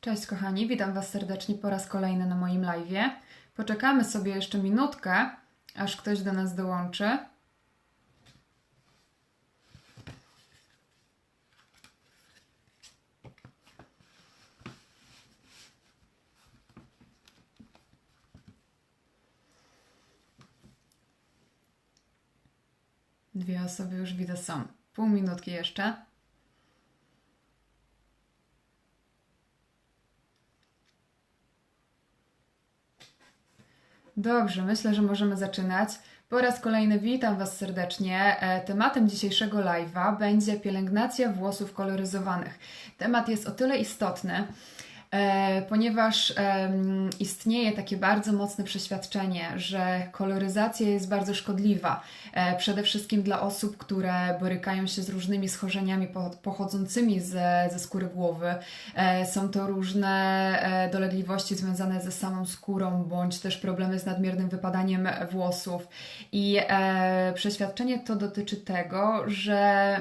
Cześć kochani, witam Was serdecznie po raz kolejny na moim live'ie. Poczekamy sobie jeszcze minutkę, aż ktoś do nas dołączy. Dwie osoby już widzę są. Pół minutki jeszcze. Dobrze, myślę, że możemy zaczynać. Po raz kolejny witam Was serdecznie. E, Tematem dzisiejszego live'a będzie pielęgnacja włosów koloryzowanych. Temat jest o tyle istotny, ponieważ em, istnieje takie bardzo mocne przeświadczenie, że koloryzacja jest bardzo szkodliwa. E, przede wszystkim dla osób, które borykają się z różnymi schorzeniami po- pochodzącymi ze, ze skóry głowy. E, Są to różne e, dolegliwości związane ze samą skórą, bądź też problemy z nadmiernym wypadaniem włosów. I e, przeświadczenie to dotyczy tego, że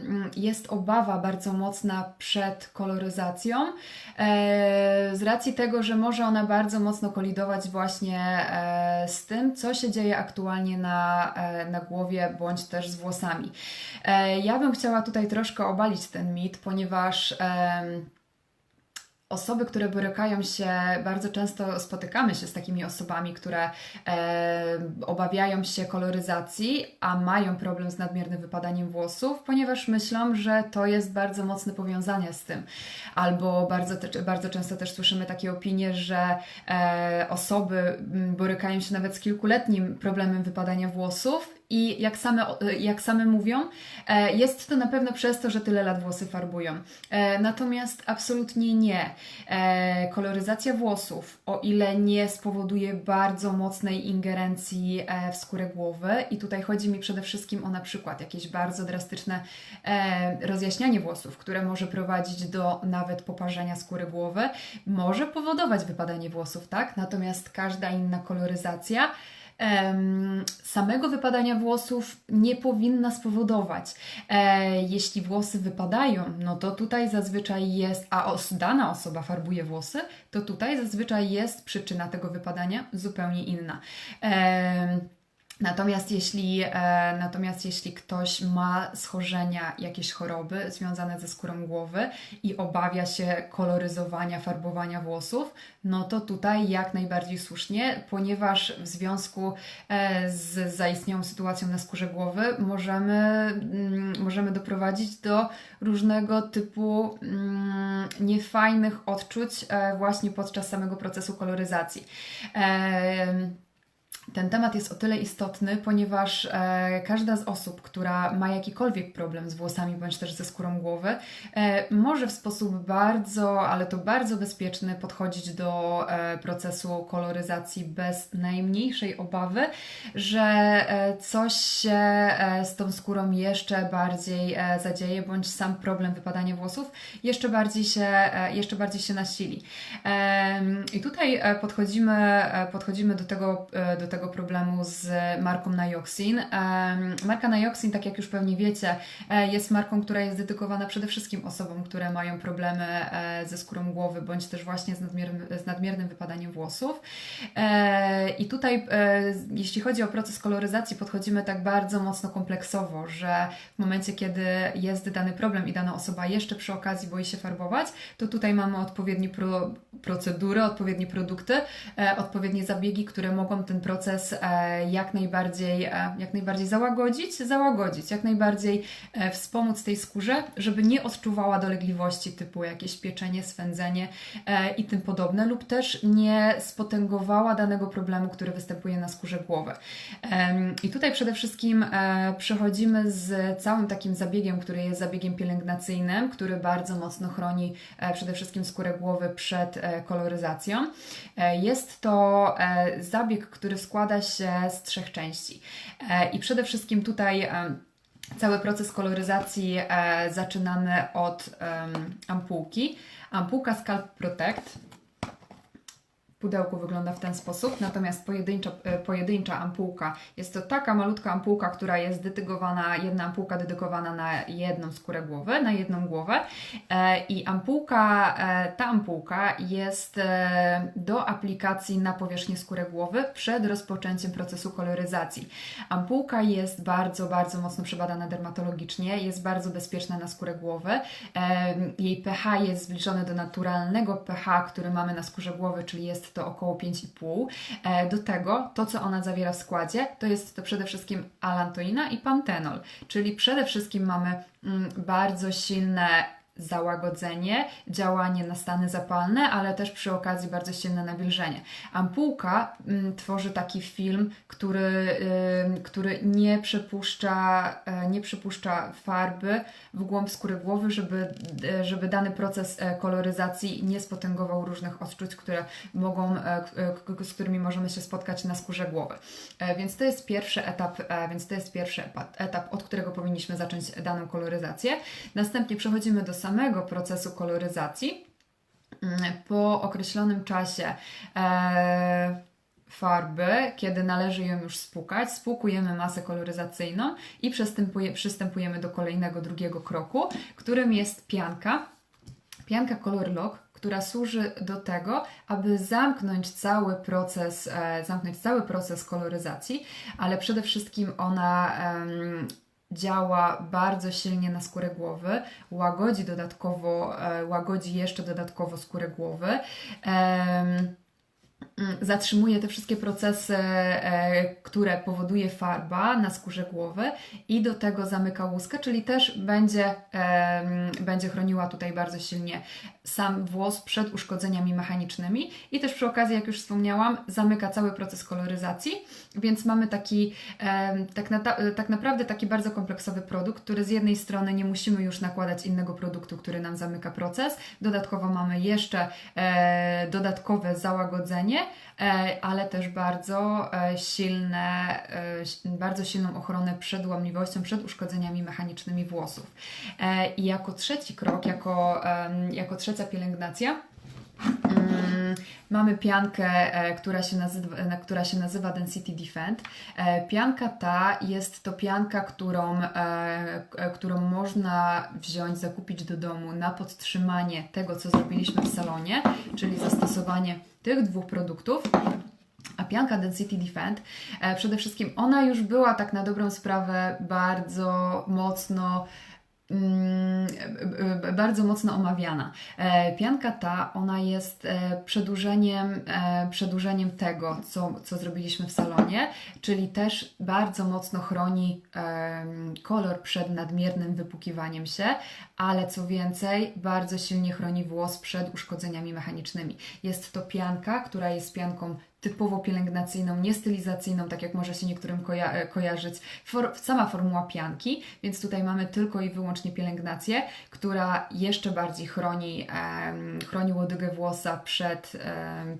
mm, jest obawa bardzo mocna przed koloryzacją, e, z racji tego, że może ona bardzo mocno kolidować właśnie e, z tym, co się dzieje aktualnie na, e, na głowie, bądź też z włosami. E, ja bym chciała tutaj troszkę obalić ten mit, ponieważ. Osoby, które borykają się, bardzo często spotykamy się z takimi osobami, które e, obawiają się koloryzacji, a mają problem z nadmiernym wypadaniem włosów, ponieważ myślą, że to jest bardzo mocne powiązanie z tym. Albo bardzo, te, bardzo często też słyszymy takie opinie, że e, osoby mm, borykają się nawet z kilkuletnim problemem wypadania włosów. I jak same, jak same mówią, e, jest to na pewno przez to, że tyle lat włosy farbują. E, Natomiast absolutnie nie. E, Koloryzacja włosów, o ile nie spowoduje bardzo mocnej ingerencji e, w skórę głowy, i tutaj chodzi mi przede wszystkim o na przykład jakieś bardzo drastyczne e, rozjaśnianie włosów, które może prowadzić do nawet poparzenia skóry głowy, może powodować wypadanie włosów, tak? Natomiast każda inna koloryzacja samego wypadania włosów nie powinna spowodować. E, jeśli włosy wypadają, no to tutaj zazwyczaj jest, a dana osoba farbuje włosy, to tutaj zazwyczaj jest przyczyna tego wypadania zupełnie inna. Natomiast jeśli, e, natomiast jeśli ktoś ma schorzenia, jakieś choroby związane ze skórą głowy i obawia się koloryzowania, farbowania włosów, no to tutaj jak najbardziej słusznie, ponieważ w związku e, z zaistniałą sytuacją na skórze głowy możemy, mm, możemy doprowadzić do różnego typu mm, niefajnych odczuć e, właśnie podczas samego procesu koloryzacji. Em, ten temat jest o tyle istotny, ponieważ e, każda z osób, która ma jakikolwiek problem z włosami bądź też ze skórą głowy, e, może w sposób bardzo, ale to bardzo bezpieczny podchodzić do e, procesu koloryzacji bez najmniejszej obawy, że e, coś się e, z tą skórą jeszcze bardziej e, zadzieje, bądź sam problem wypadania włosów jeszcze bardziej się, e, jeszcze bardziej się nasili. Em, I tutaj e, podchodzimy, e, podchodzimy do tego, e, do tego problemu z marką Nioxin. Marka Nioxin, tak jak już pewnie wiecie, e, jest marką, która jest dedykowana przede wszystkim osobom, które mają problemy e, ze skórą głowy, bądź też właśnie z nadmiernym, z nadmiernym wypadaniem włosów. E, I tutaj, jeśli chodzi o proces koloryzacji, podchodzimy tak bardzo mocno kompleksowo, że w momencie, kiedy jest dany problem i dana osoba jeszcze przy okazji boi się farbować, to tutaj mamy odpowiednie pro, procedury, odpowiednie produkty, odpowiednie zabiegi, które mogą ten proces e, jak najbardziej, e, jak najbardziej załagodzić, załagodzić, jak najbardziej e, wspomóc tej skórze, żeby nie odczuwała dolegliwości typu jakieś pieczenie, swędzenie i tym podobne, lub też nie spotęgowała danego problemu, który występuje na skórze głowy. I tutaj przede wszystkim przechodzimy z całym takim zabiegiem, który jest zabiegiem pielęgnacyjnym, który bardzo mocno chroni przede wszystkim skórę głowy przed koloryzacją. Jest to zabieg, który składa się z trzech części. E, I przede wszystkim tutaj em, Cały proces koloryzacji e, zaczynamy od ampułki. Ampułka Scalp Protect pudełku wygląda w ten sposób, natomiast pojedyncza, e, pojedyncza ampułka jest to taka malutka ampułka, która jest dedykowana, jedna ampułka dedykowana na jedną skórę głowy, na jedną głowę e, i ampułka, e, ta ampułka jest do aplikacji na powierzchnię skóry głowy przed rozpoczęciem procesu koloryzacji. Ampułka jest bardzo, bardzo mocno przebadana dermatologicznie, jest bardzo bezpieczna na skórę głowy. Jej pH jest zbliżone do naturalnego pH, który mamy na skórze głowy, czyli jest to około 5,5. E, Do tego to, co ona zawiera w składzie, to jest to przede wszystkim alantoina i pantenol, czyli przede wszystkim mamy mm, bardzo silne załagodzenie, działanie na stany zapalne, ale też przy okazji bardzo silne nawilżenie. Ampułka mm, tworzy taki film, który, ym, który nie przepuszcza, e, nie przepuszcza farby w głąb skóry głowy, żeby, e, żeby dany proces e, koloryzacji nie spotęgował różnych odczuć, które mogą, k- z którymi możemy się spotkać na skórze głowy. E, Więc to jest pierwszy etap, e, więc to jest pierwszy etap, od którego powinniśmy zacząć daną koloryzację. Następnie przechodzimy do samego procesu koloryzacji. Mm, Po określonym czasie e, farby, kiedy należy ją już spłukać, spłukujemy masę koloryzacyjną i przystępuje, przystępujemy do kolejnego, drugiego kroku, którym jest pianka. Pianka Color Lock, która służy do tego, aby zamknąć cały proces, e, zamknąć cały proces koloryzacji, ale przede wszystkim ona działa bardzo silnie na skórę głowy, łagodzi dodatkowo, e, łagodzi jeszcze dodatkowo skórę głowy. Mm, zatrzymuje te wszystkie procesy, e, które powoduje farba na skórze głowy i do tego zamyka łuskę, czyli też będzie, będzie chroniła tutaj bardzo silnie sam włos przed uszkodzeniami mechanicznymi i też przy okazji, jak już wspomniałam, zamyka cały proces koloryzacji, więc mamy taki tak, na, tak naprawdę taki bardzo kompleksowy produkt, który z jednej strony nie musimy już nakładać innego produktu, który nam zamyka proces, dodatkowo mamy jeszcze e, dodatkowe załagodzenie, e, ale też bardzo e, silne, e, si- bardzo silną ochronę przed łamliwością, przed uszkodzeniami mechanicznymi włosów. E, I jako trzeci krok, jako, jako trzecia pielęgnacja, Mm, Mamy piankę, e, która się, nazywa, która się nazywa Density Defend. E, Pianka ta jest to pianka, którą, e, którą można wziąć, zakupić do domu na podtrzymanie tego, co zrobiliśmy w salonie, czyli zastosowanie tych dwóch produktów. A pianka Density Defend, przede wszystkim ona już była tak na dobrą sprawę bardzo mocno bardzo mocno omawiana. E, Pianka ta, ona jest e, przedłużeniem, e, przedłużeniem tego, co, co zrobiliśmy w salonie, czyli też bardzo mocno chroni kolor przed nadmiernym wypukiwaniem się, ale co więcej, bardzo silnie chroni włos przed uszkodzeniami mechanicznymi. Jest to pianka, która jest pianką typowo pielęgnacyjną, nie stylizacyjną, tak jak może się niektórym koja- e, kojarzyć, for- sama formuła pianki, więc tutaj mamy tylko i wyłącznie pielęgnację, która jeszcze bardziej chroni, chroni łodygę włosa przed,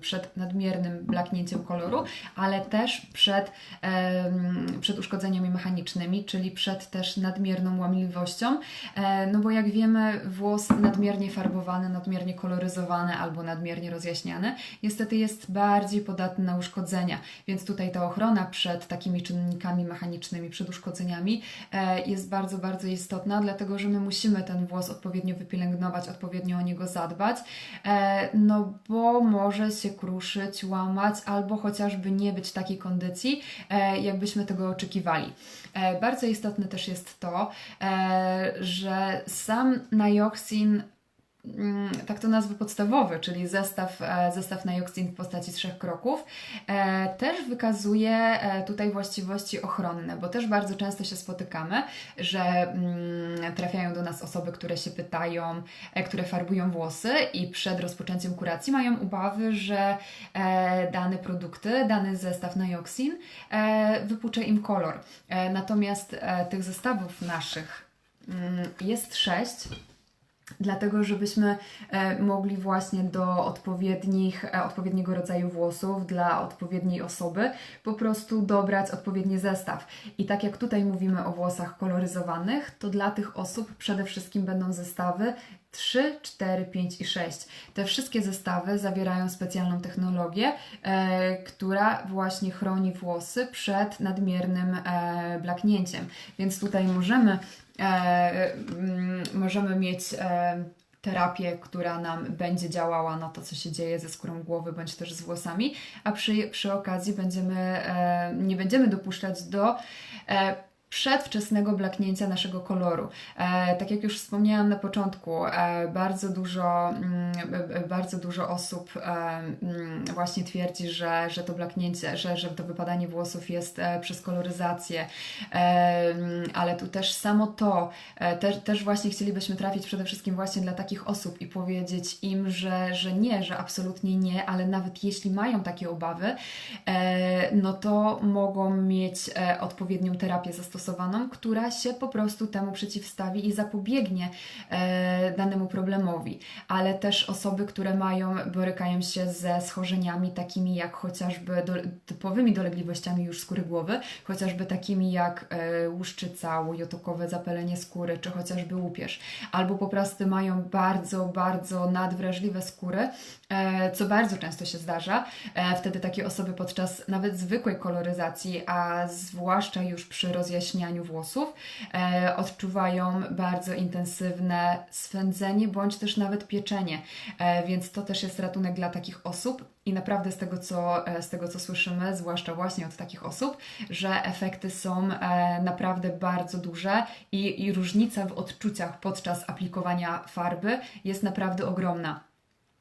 przed nadmiernym blaknięciem koloru, ale też przed, przed uszkodzeniami mechanicznymi, czyli przed też nadmierną łamliwością, e, no bo jak wiemy, włos nadmiernie farbowany, nadmiernie koloryzowany albo nadmiernie rozjaśniany, niestety jest bardziej podatny na uszkodzenia, więc tutaj ta ochrona przed takimi czynnikami mechanicznymi, przed uszkodzeniami e, jest bardzo, bardzo istotna, dlatego że my musimy ten włos odpowiednio wypielęgnować, odpowiednio o niego zadbać, e, no bo może się kruszyć, łamać albo chociażby nie być takiej kondycji, e, jakbyśmy tego oczekiwali. Bardzo istotne też jest to, że sam mm, tak to nazwy podstawowy, czyli zestaw, e, zestaw Nioxin w postaci trzech kroków, e, też wykazuje e, tutaj właściwości ochronne, bo też bardzo często się spotykamy, że mm, trafiają do nas osoby, które się pytają, które farbują włosy i przed rozpoczęciem kuracji mają obawy, że dane produkty, dany zestaw Nioxin e, wypucze im kolor. Natomiast tych zestawów naszych mm, jest sześć dlatego żebyśmy e, mogli właśnie do odpowiednich, e, odpowiedniego rodzaju włosów dla odpowiedniej osoby po prostu dobrać odpowiedni zestaw. I tak jak tutaj mówimy o włosach koloryzowanych, to dla tych osób przede wszystkim będą zestawy 3, 4, 5 i 6. Te wszystkie zestawy zawierają specjalną technologię, e, która właśnie chroni włosy przed nadmiernym e, blaknięciem. Więc tutaj możemy, e, mm, możemy mieć e, terapię, która nam będzie działała na to, co się dzieje ze skórą głowy bądź też z włosami, a przy, przy okazji będziemy, e, nie będziemy dopuszczać do e, przedwczesnego blaknięcia naszego koloru. E, tak jak już wspomniałam na początku, e, bardzo, dużo, mm, bardzo dużo osób e, mm, właśnie twierdzi, że, że to blaknięcie, że, że to wypadanie włosów jest e, przez koloryzację, e, mm, ale tu też samo to, e, też, też właśnie chcielibyśmy trafić przede wszystkim właśnie dla takich osób i powiedzieć im, że, że nie, że absolutnie nie, ale nawet jeśli mają takie obawy, e, no to mogą mieć e, odpowiednią terapię zastosowaną która się po prostu temu przeciwstawi i zapobiegnie e, danemu problemowi. Ale też osoby, które mają, borykają się ze schorzeniami takimi jak chociażby do, typowymi dolegliwościami już skóry głowy, chociażby takimi jak e, łuszczyca, łojotokowe zapalenie skóry, czy chociażby łupież. Albo po prostu mają bardzo, bardzo nadwrażliwe skóry, e, co bardzo często się zdarza. E, wtedy takie osoby podczas nawet zwykłej koloryzacji, a zwłaszcza już przy rozjaśnieniu rozjaśnianiu włosów, e, odczuwają bardzo intensywne swędzenie bądź też nawet pieczenie, e, więc to też jest ratunek dla takich osób. I naprawdę z tego, co, e, z tego, co słyszymy, zwłaszcza właśnie od takich osób, że efekty są e, naprawdę bardzo duże i, i różnica w odczuciach podczas aplikowania farby jest naprawdę ogromna.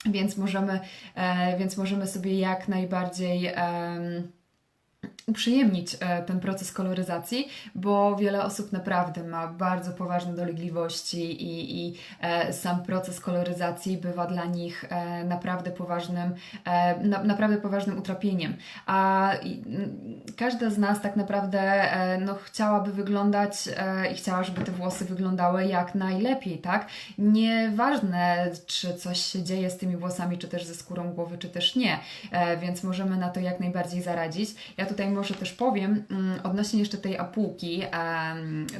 Więc możemy, e, więc możemy sobie jak najbardziej. Em, uprzyjemnić e, ten proces koloryzacji, bo wiele osób naprawdę ma bardzo poważne dolegliwości i, i e, sam proces koloryzacji bywa dla nich e, naprawdę poważnym, na, naprawdę poważnym utrapieniem. A każda z nas tak naprawdę no, chciałaby wyglądać i chciała, żeby te włosy wyglądały jak najlepiej, tak? Nieważne, czy coś się dzieje z tymi włosami, czy też ze skórą głowy, czy też nie, więc możemy na to jak najbardziej zaradzić. Ja tutaj może też powiem mm, odnośnie jeszcze tej apułki,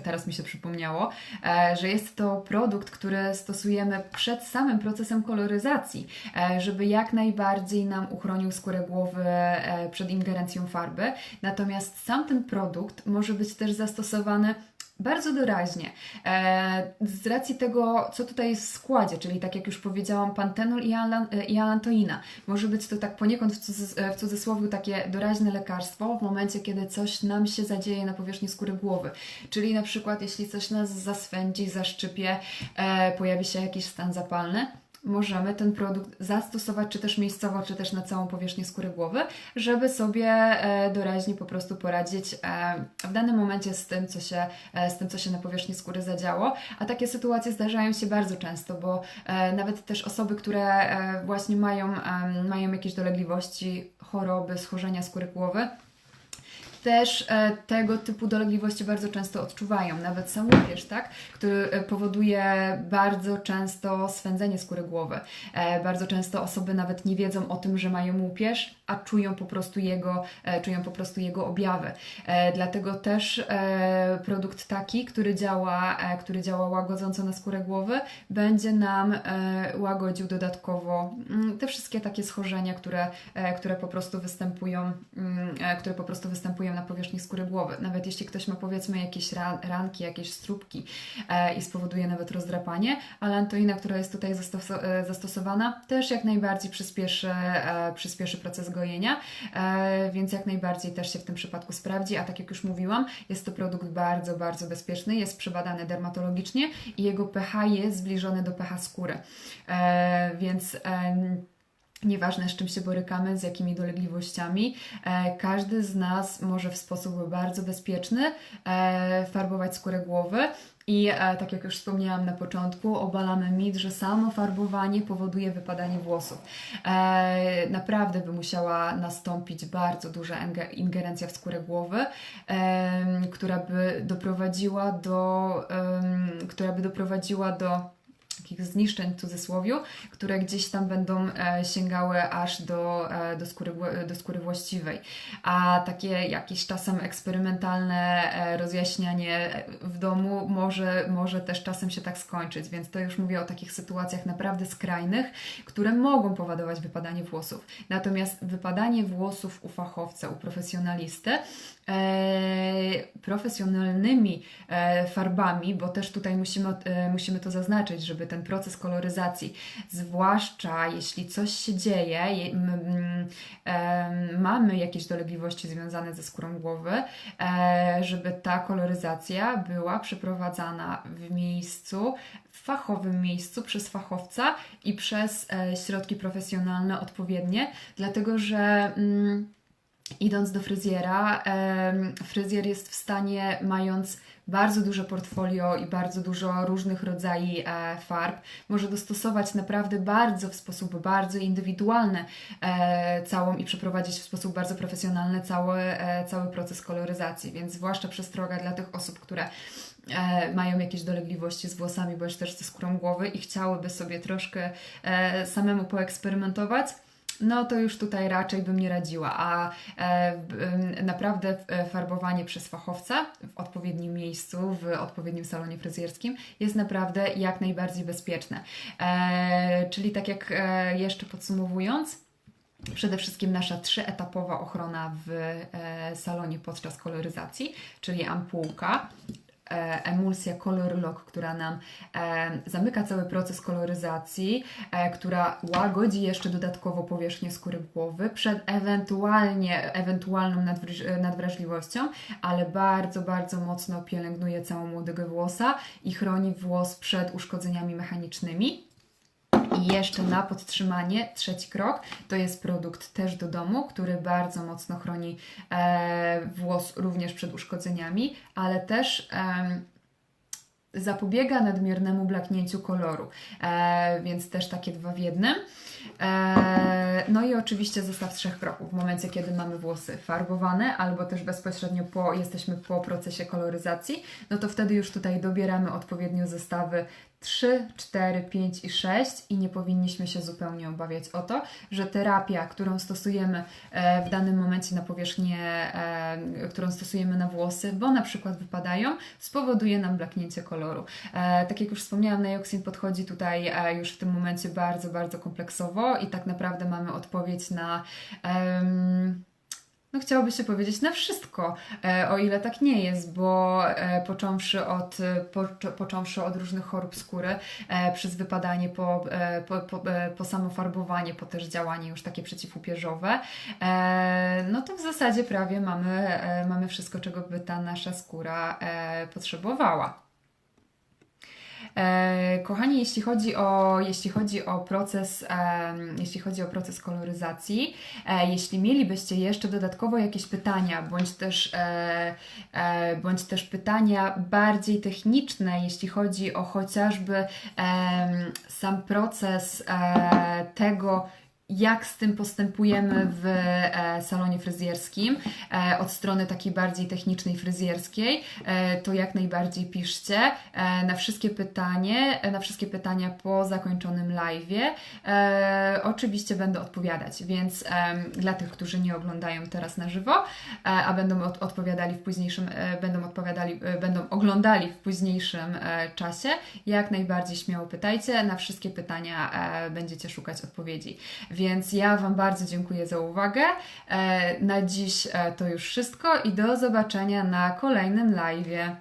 teraz mi się przypomniało, e, że jest to produkt, który stosujemy przed samym procesem koloryzacji, e, żeby jak najbardziej nam uchronił skórę głowy e, przed ingerencją farby. Natomiast sam ten produkt może być też zastosowany bardzo doraźnie. E, z racji tego, co tutaj jest w składzie, czyli tak jak już powiedziałam, pantenol i, e, alantoina. Może być to tak poniekąd e, w cudzysłowie takie doraźne lekarstwo w momencie, kiedy coś nam się zadzieje na powierzchni skóry głowy. Czyli na przykład, jeśli coś nas zaswędzi, zaszczypie, pojawi się jakiś stan zapalny, możemy ten produkt zastosować, czy też miejscowo, czy też na całą powierzchnię skóry głowy, żeby sobie e, doraźnie po prostu poradzić e, w danym momencie z tym, co się, e, z tym, co się na powierzchni skóry zadziało. A takie sytuacje zdarzają się bardzo często, bo nawet też osoby, które właśnie mają, mają jakieś dolegliwości, choroby, schorzenia skóry głowy, też e, tego typu dolegliwości bardzo często odczuwają. Nawet sam łupież, tak? który e, powoduje bardzo często swędzenie skóry głowy. E, bardzo często osoby nawet nie wiedzą o tym, że mają łupież, a czują po prostu jego, czują po prostu jego objawy. Dlatego też produkt taki, który działa, który działa łagodząco na skórę głowy, będzie nam łagodził dodatkowo mm, te wszystkie takie schorzenia, które, które po prostu występują, mm, które po prostu występują na powierzchni skóry głowy. Nawet jeśli ktoś ma powiedzmy jakieś ran, ranki, jakieś strupki e, i spowoduje nawet rozdrapanie, ale antoina, która jest tutaj zastos- e, zastosowana, też jak najbardziej przyspieszy, e, przyspieszy proces gojenia, więc jak najbardziej też się w tym przypadku sprawdzi, a tak jak już mówiłam, jest to produkt bardzo, bardzo bezpieczny, jest przebadany dermatologicznie i jego pH jest zbliżony do pH skóry, więc Nieważne z czym się borykamy, z jakimi dolegliwościami, e, każdy z nas może w sposób bardzo bezpieczny e, farbować skórę głowy. I e, tak jak już wspomniałam na początku, obalamy mit, że samo farbowanie powoduje wypadanie włosów. Naprawdę by musiała nastąpić bardzo duża ingerencja w skórę głowy, która by doprowadziła do, która by doprowadziła do takich zniszczeń w cudzysłowiu, które gdzieś tam będą e, sięgały aż do, e, do, skóry, do skóry właściwej. A takie jakieś czasem eksperymentalne e, rozjaśnianie w domu może, może też czasem się tak skończyć, więc to już mówię o takich sytuacjach naprawdę skrajnych, które mogą powodować wypadanie włosów. Natomiast wypadanie włosów u fachowca, u profesjonalisty, profesjonalnymi e, farbami, bo też tutaj musimy, e, musimy to zaznaczyć, żeby ten proces koloryzacji, zwłaszcza jeśli coś się dzieje, mamy jakieś dolegliwości związane ze skórą głowy, e, żeby ta koloryzacja była przeprowadzana w miejscu, w fachowym miejscu przez fachowca i przez e, środki profesjonalne odpowiednie, dlatego że. Mm, idąc do fryzjera, fryzjer jest w stanie, mając bardzo duże portfolio i bardzo dużo różnych rodzajów e, farb, może dostosować naprawdę bardzo w sposób bardzo indywidualny e, całą i przeprowadzić w sposób bardzo profesjonalny cały, e, cały proces koloryzacji, więc zwłaszcza przestroga dla tych osób, które mają jakieś dolegliwości z włosami, bądź też ze skórą głowy i chciałyby sobie troszkę samemu poeksperymentować no to już tutaj raczej bym nie radziła, a e, naprawdę e, farbowanie przez fachowca w odpowiednim miejscu, w odpowiednim salonie fryzjerskim jest naprawdę jak najbardziej bezpieczne. E, czyli tak jak jeszcze podsumowując, Przede wszystkim nasza trzyetapowa ochrona w salonie podczas koloryzacji, czyli ampułka, emulsja Color Lock, która nam e, zamyka cały proces koloryzacji, e, która łagodzi jeszcze dodatkowo powierzchnię skóry głowy przed ewentualnie, ewentualną nadwraż- nadwrażliwością, ale bardzo, bardzo mocno pielęgnuje całą młodego włosa i chroni włos przed uszkodzeniami mechanicznymi. I jeszcze na podtrzymanie, trzeci krok, to jest produkt też do domu, który bardzo mocno chroni e, włos również przed uszkodzeniami, ale też em, zapobiega nadmiernemu blaknięciu koloru, e, więc też takie dwa w jednym. E, no i oczywiście zestaw trzech kroków. W momencie, kiedy mamy włosy farbowane, albo też bezpośrednio po, jesteśmy po procesie koloryzacji, no to wtedy już tutaj dobieramy odpowiednio zestawy 3, 4, 5 i 6 i nie powinniśmy się zupełnie obawiać o to, że terapia, którą stosujemy e, w danym momencie na powierzchnię, e, którą stosujemy na włosy, bo na przykład wypadają, spowoduje nam blaknięcie koloru. E, tak jak już wspomniałam, Neoxin podchodzi tutaj już w tym momencie bardzo, bardzo kompleksowo i tak naprawdę mamy odpowiedź na em, no chciałoby się powiedzieć na wszystko, e, o ile tak nie jest, bo e, począwszy od, e, po, począwszy od różnych chorób skóry, przez wypadanie po, po, po, po samo farbowanie, po też działanie już takie przeciwupierzowe, no to w zasadzie prawie mamy, mamy wszystko, czego by ta nasza skóra potrzebowała. E, Kochani, jeśli chodzi o, jeśli chodzi o proces, jeśli chodzi o proces koloryzacji, e, jeśli mielibyście jeszcze dodatkowo jakieś pytania, bądź też, e, bądź też pytania bardziej techniczne, jeśli chodzi o chociażby sam proces tego, jak z tym postępujemy w e, salonie fryzjerskim, e, od strony takiej bardziej technicznej fryzjerskiej, e, to jak najbardziej piszcie na wszystkie pytanie, na wszystkie pytania po zakończonym live'ie. Oczywiście będę odpowiadać, więc dla tych, którzy nie oglądają teraz na żywo, a będą od, odpowiadali w późniejszym, będą odpowiadali, będą oglądali w późniejszym czasie, jak najbardziej śmiało pytajcie, na wszystkie pytania będziecie szukać odpowiedzi. Więc ja Wam bardzo dziękuję za uwagę. E, Na dziś e, to już wszystko i do zobaczenia na kolejnym live'ie.